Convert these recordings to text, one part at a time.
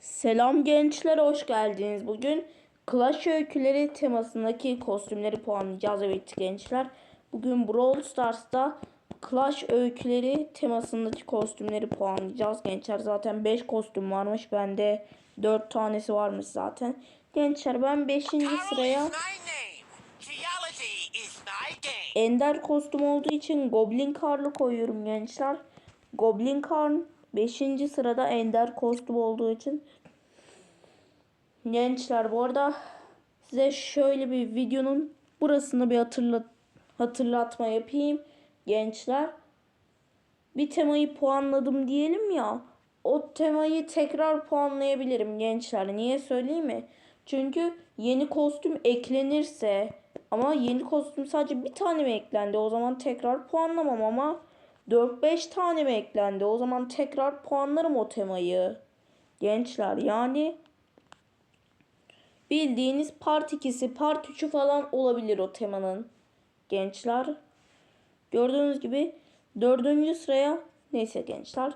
Selam gençler hoş geldiniz. Bugün Clash öyküleri temasındaki kostümleri puanlayacağız. Evet gençler. Bugün Brawl Stars'ta Clash öyküleri temasındaki kostümleri puanlayacağız. Gençler zaten 5 kostüm varmış. Bende 4 tanesi varmış zaten. Gençler ben 5. Carol sıraya. Ender kostüm olduğu için Goblin Karl'ı koyuyorum gençler. Goblin Karl 5. sırada Ender kostüm olduğu için. Gençler bu arada size şöyle bir videonun burasını bir hatırlat hatırlatma yapayım. Gençler bir temayı puanladım diyelim ya. O temayı tekrar puanlayabilirim gençler. Niye söyleyeyim mi? Çünkü yeni kostüm eklenirse ama yeni kostüm sadece bir tane mi eklendi? O zaman tekrar puanlamam ama 4-5 tane mi eklendi? O zaman tekrar puanlarım o temayı. Gençler yani bildiğiniz part 2'si part 3'ü falan olabilir o temanın. Gençler Gördüğünüz gibi dördüncü sıraya neyse gençler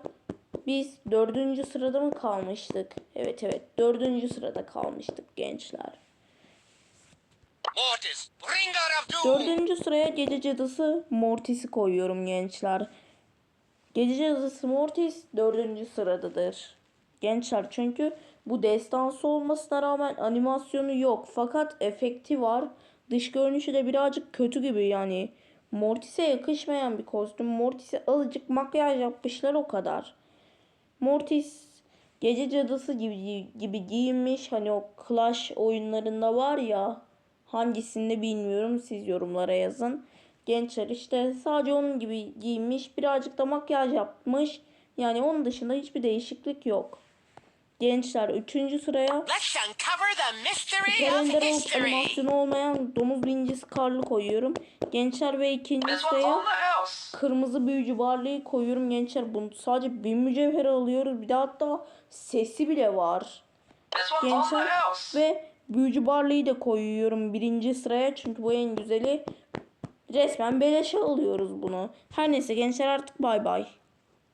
biz dördüncü sırada mı kalmıştık? Evet evet dördüncü sırada kalmıştık gençler. Mortis. Dördüncü sıraya gece cadısı Mortis'i koyuyorum gençler. Gece cadısı Mortis dördüncü sıradadır. Gençler çünkü bu destansı olmasına rağmen animasyonu yok. Fakat efekti var. Dış görünüşü de birazcık kötü gibi yani. Mortis'e yakışmayan bir kostüm. Mortis'e azıcık makyaj yapmışlar o kadar. Mortis gece cadısı gibi gibi giyinmiş. Hani o Clash oyunlarında var ya hangisinde bilmiyorum siz yorumlara yazın. Gençler işte sadece onun gibi giyinmiş. Birazcık da makyaj yapmış. Yani onun dışında hiçbir değişiklik yok. Gençler 3. sıraya Let's uncover the mystery Ender of olup history. animasyonu olmayan domuz bincisi karlı koyuyorum. Gençler ve ikinci This one's sıraya kırmızı büyücü varlığı koyuyorum gençler. Bunu sadece bir mücevher alıyoruz. Bir de hatta sesi bile var. Gençler ve büyücü barlıyı da koyuyorum birinci sıraya. Çünkü bu en güzeli. Resmen beleşe alıyoruz bunu. Her neyse gençler artık bay bay.